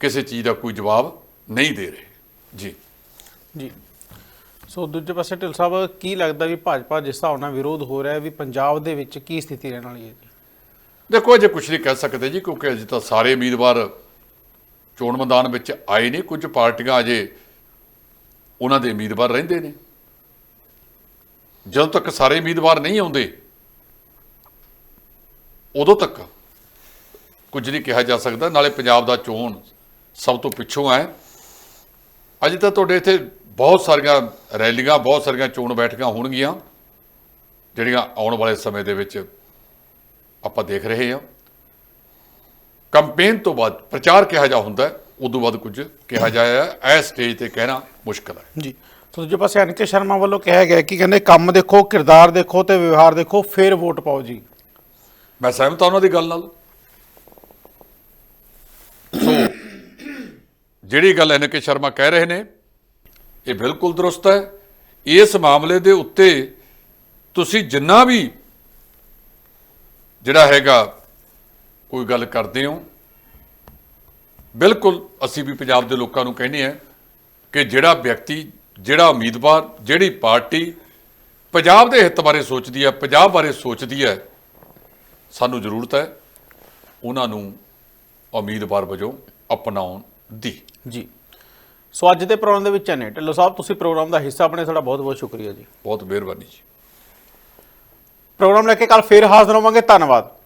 ਕਿਸੇ ਚੀਜ਼ ਦਾ ਕੋਈ ਜਵਾਬ ਨਹੀਂ ਦੇ ਰਹੇ। ਜੀ। ਜੀ। ਸੋ ਦੂਜੇ ਪਾਸੇ ਢਿੱਲ ਸਾਹਿਬ ਕੀ ਲੱਗਦਾ ਵੀ ਭਾਜਪਾ ਜਿਸ ਹਿਸਾਬ ਨਾਲ ਵਿਰੋਧ ਹੋ ਰਿਹਾ ਹੈ ਵੀ ਪੰਜਾਬ ਦੇ ਵਿੱਚ ਕੀ ਸਥਿਤੀ ਰਹਿਣ ਵਾਲੀ ਹੈ ਜੀ? ਦੇਖੋ ਅਜੇ ਕੁਝ ਨਹੀਂ ਕਹਿ ਸਕਦੇ ਜੀ ਕਿਉਂਕਿ ਅਜੇ ਤਾਂ ਸਾਰੇ ਉਮੀਦਵਾਰ ਚੋਣ ਮੈਦਾਨ ਵਿੱਚ ਆਏ ਨਹੀਂ ਕੁਝ ਪਾਰਟੀਆਂ ਅਜੇ ਉਹਨਾਂ ਦੇ ਉਮੀਦਵਾਰ ਰਹਿੰਦੇ ਨੇ। ਜਦੋਂ ਤੱਕ ਸਾਰੇ ਉਮੀਦਵਾਰ ਨਹੀਂ ਆਉਂਦੇ ਉਦੋਂ ਤੱਕ ਕੁਝ ਨਹੀਂ ਕਿਹਾ ਜਾ ਸਕਦਾ ਨਾਲੇ ਪੰਜਾਬ ਦਾ ਚੋਣ ਸਭ ਤੋਂ ਪਿੱਛੋਂ ਹੈ। ਅੱਜ ਤਾਂ ਤੁਹਾਡੇ ਇੱਥੇ ਬਹੁਤ ਸਾਰੀਆਂ ਰੈਲੀਆਂ ਬਹੁਤ ਸਾਰੀਆਂ ਚੋਣ ਬੈਠਕਾਂ ਹੋਣਗੀਆਂ ਜਿਹੜੀਆਂ ਆਉਣ ਵਾਲੇ ਸਮੇਂ ਦੇ ਵਿੱਚ ਆਪਾਂ ਦੇਖ ਰਹੇ ਹਾਂ। ਕੰਪੇਨ ਤੋਂ ਬਾਅਦ ਪ੍ਰਚਾਰ ਕਿਹਾ ਜਾ ਹੁੰਦਾ ਹੈ, ਉਦੋਂ ਬਾਅਦ ਕੁਝ ਕਿਹਾ ਜਾਇਆ ਹੈ ਇਹ ਸਟੇਜ ਤੇ ਕਹਿਣਾ ਮੁਸ਼ਕਲ ਹੈ। ਜੀ। ਸੋ ਦੂਜੇ ਪਾਸੇ ਅਨਿਕੇ ਸ਼ਰਮਾ ਵੱਲੋਂ ਕਿਹਾ ਗਿਆ ਕਿ ਕਹਿੰਦੇ ਕੰਮ ਦੇਖੋ, ਕਿਰਦਾਰ ਦੇਖੋ ਤੇ ਵਿਵਹਾਰ ਦੇਖੋ, ਫਿਰ ਵੋਟ ਪਾਓ ਜੀ। ਮੈਂ ਸਹਿਮਤ ਹਾਂ ਉਹਨਾਂ ਦੀ ਗੱਲ ਨਾਲ। ਸੋ, ਜਿਹੜੀ ਗੱਲ ਐਨ ਕੇ ਸ਼ਰਮਾ ਕਹਿ ਰਹੇ ਨੇ, ਇਹ ਬਿਲਕੁਲ ਦਰੁਸਤ ਹੈ। ਇਸ ਮਾਮਲੇ ਦੇ ਉੱਤੇ ਤੁਸੀਂ ਜਿੰਨਾ ਵੀ ਜਿਹੜਾ ਹੈਗਾ ਕੋਈ ਗੱਲ ਕਰਦੇ ਹੋ, ਬਿਲਕੁਲ ਅਸੀਂ ਵੀ ਪੰਜਾਬ ਦੇ ਲੋਕਾਂ ਨੂੰ ਕਹਿੰਦੇ ਆ ਕਿ ਜਿਹੜਾ ਵਿਅਕਤੀ ਜਿਹੜਾ ਉਮੀਦਵਾਰ ਜਿਹੜੀ ਪਾਰਟੀ ਪੰਜਾਬ ਦੇ ਹਿੱਤ ਬਾਰੇ ਸੋਚਦੀ ਹੈ ਪੰਜਾਬ ਬਾਰੇ ਸੋਚਦੀ ਹੈ ਸਾਨੂੰ ਜ਼ਰੂਰਤ ਹੈ ਉਹਨਾਂ ਨੂੰ ਉਮੀਦਵਾਰ ਵਜੋਂ ਅਪਣਾਉਣ ਦੀ। ਜੀ। ਸੋ ਅੱਜ ਦੇ ਪ੍ਰੋਗਰਾਮ ਦੇ ਵਿੱਚ ਨੇ ਢਿੱਲੋਂ ਸਾਹਿਬ ਤੁਸੀਂ ਪ੍ਰੋਗਰਾਮ ਦਾ ਹਿੱਸਾ ਬਣੇ ਤੁਹਾਡਾ ਬਹੁਤ ਬਹੁਤ ਸ਼ੁਕਰੀਆ ਜੀ। ਬਹੁਤ ਮਿਹਰਬਾਨੀ ਜੀ। ਪ੍ਰੋਗਰਾਮ ਲੈ ਕੇ ਕੱਲ ਫੇਰ ਹਾਜ਼ਰ ਹੋਵਾਂਗੇ। ਧੰਨਵਾਦ।